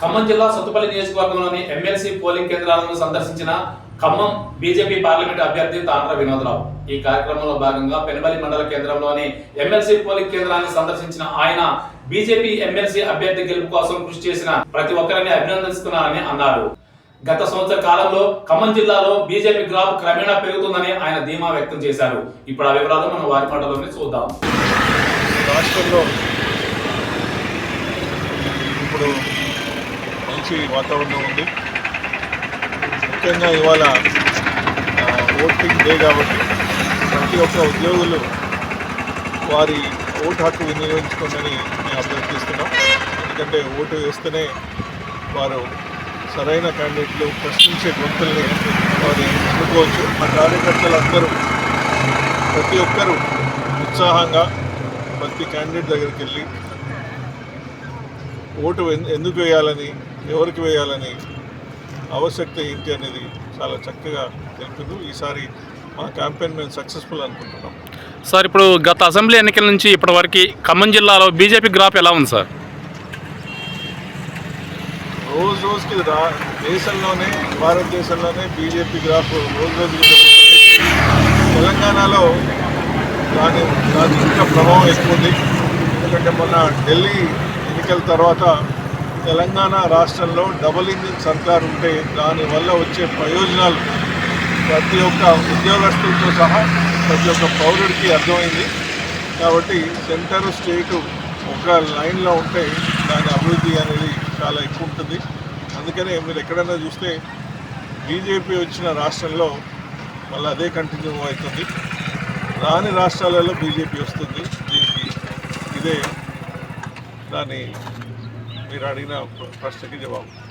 ఖమ్మం జిల్లా సత్తుపల్లి నియోజకవర్గంలోని MLC polling కేంద్రాలను సందర్శించిన ఖమ్మం బీజేపీ పార్లమెంట్ అభ్యర్థి తాండ్ర వినోదరావు. ఈ కార్యక్రమంలో భాగంగా పెనుబలి మండల కేంద్రంలోని ఎమ్మెల్సీ పోలింగ్ కేంద్రాన్ని సందర్శించిన ఆయన బీజేపీ ఎమ్మెల్సీ అభ్యర్థి గెలుపు కోసం కృషి చేసిన ప్రతి ఒక్కరిని అభినందిస్తున్నారని అన్నారు. గత సంవత్సర కాలంలో ఖమ్మం జిల్లాలో బీజేపీ గ్రాఫ్ క్రమేణా పెరుగుతుందని ఆయన ధీమా వ్యక్తం చేశారు. ఇప్పుడు ఆ వివరాలు మనం వారి మాటలోనే చూద్దాం. రాష్ట్రంలో ఇప్పుడు మంచి వాతావరణం ఉంది. ముఖ్యంగా ఇవాళ ఓటింగ్ డే కాబట్టి ప్రతి ఒక్క ఉద్యోగులు వారి ఓటు హక్కు వినియోగించుకోండి మేము అభ్యర్థిస్తున్నాం ఎందుకంటే ఓటు వేస్తేనే వారు సరైన క్యాండిడేట్లు ప్రశ్నించే గొంతుల్ని వారు ఎన్నుకోవచ్చు. ఆ కార్యకర్తలందరూ ప్రతి ఒక్కరూ ఉత్సాహంగా ప్రతి క్యాండిడేట్ దగ్గరికి వెళ్ళి ఓటు ఎందుకు వేయాలని ఎవరికి వేయాలని ఆవశ్యకత ఏంటి అనేది చాలా చక్కగా తెలిపింది ఈసారి మా క్యాంపెయిన్ మేము సక్సెస్ఫుల్ అనుకుంటున్నాం. సార్ ఇప్పుడు గత అసెంబ్లీ ఎన్నికల నుంచి ఇప్పటి వరకు ఖమ్మం జిల్లాలో బీజేపీ గ్రాఫ్ ఎలా ఉంది సార్? రోజు రోజుకి రా దేశంలోనే భారతదేశంలోనే బీజేపీ గ్రాఫ్ రోజు రోజుకి తెలంగాణలో దాని ప్రభావం ఎక్కువ ఉంది. ఎందుకంటే మొన్న ఢిల్లీ ఎన్నికల తర్వాత తెలంగాణ రాష్ట్రంలో డబుల్ ఇంజిన్ సర్కార్ ఉంటే దానివల్ల వచ్చే ప్రయోజనాలు ప్రతి ఒక్క ఉద్యోగస్తులతో సహా ప్రతి ఒక్క పౌరుడికి అర్థమైంది. కాబట్టి సెంటర్ స్టేటు ఒక లైన్లో ఉంటే దాని అభివృద్ధి అనేది చాలా ఎక్కువ ఉంటుంది. అందుకనే మీరు ఎక్కడైనా చూస్తే బీజేపీ వచ్చిన రాష్ట్రంలో మళ్ళీ అదే కంటిన్యూ అవుతుంది. రాని రాష్ట్రాలలో బీజేపీ వస్తుంది. దీనికి ఇదే దాని మీరు అడిగిన ప్రశ్నకి జవాబు.